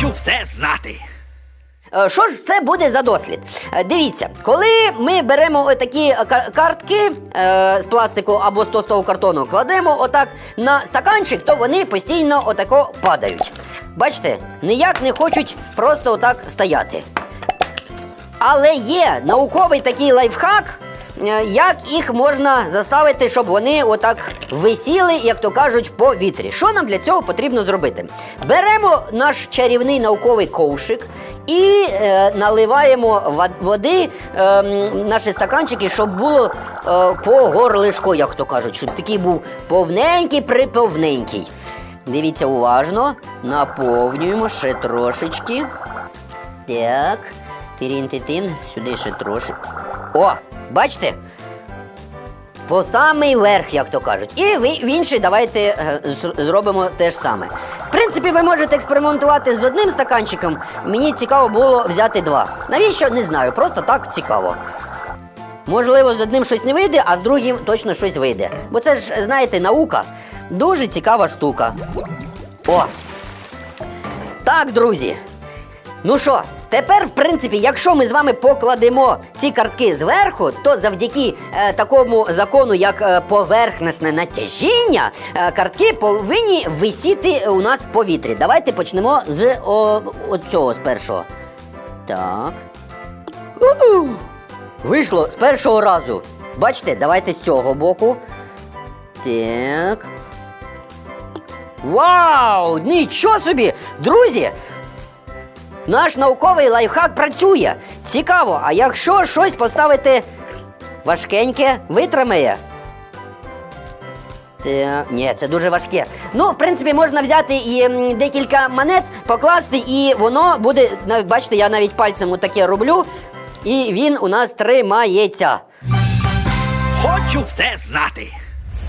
Хочу все знати. Е, Що ж це буде за дослід? Е, Дивіться, коли ми беремо такі картки е, з пластику або з товстого картону, кладемо отак на стаканчик, то вони постійно отако падають. Бачите, ніяк не хочуть просто отак стояти. Але є науковий такий лайфхак, як їх можна заставити, щоб вони отак висіли, як то кажуть, в повітрі. Що нам для цього потрібно зробити? Беремо наш чарівний науковий ковшик і е, наливаємо води е, наші стаканчики, щоб було е, по горлишку, як то кажуть, щоб такий був повненький приповненький. Дивіться уважно, наповнюємо ще трошечки. Так. Тирін-титин, сюди ще трошки. О, бачите? По самий верх, як то кажуть. І ви в інший давайте е, зробимо те ж саме. В принципі, ви можете експериментувати з одним стаканчиком. Мені цікаво було взяти два. Навіщо? Не знаю, просто так цікаво. Можливо, з одним щось не вийде, а з другим точно щось вийде. Бо це ж, знаєте, наука. Дуже цікава штука. О! Так, друзі. Ну що, тепер, в принципі, якщо ми з вами покладемо ці картки зверху, то завдяки е, такому закону, як е, поверхнесне натяжіння, е, картки повинні висіти у нас в повітрі. Давайте почнемо з о, от цього з першого. Так. У-у. Вийшло з першого разу. Бачите, давайте з цього боку. Так. Вау! Нічого собі! Друзі! Наш науковий лайфхак працює. Цікаво, а якщо щось поставити важкеньке, витримає? Та, ні, це дуже важке. Ну, в принципі, можна взяти і декілька монет, покласти, і воно буде. Бачите, я навіть пальцем отаке роблю, і він у нас тримається. Хочу все знати.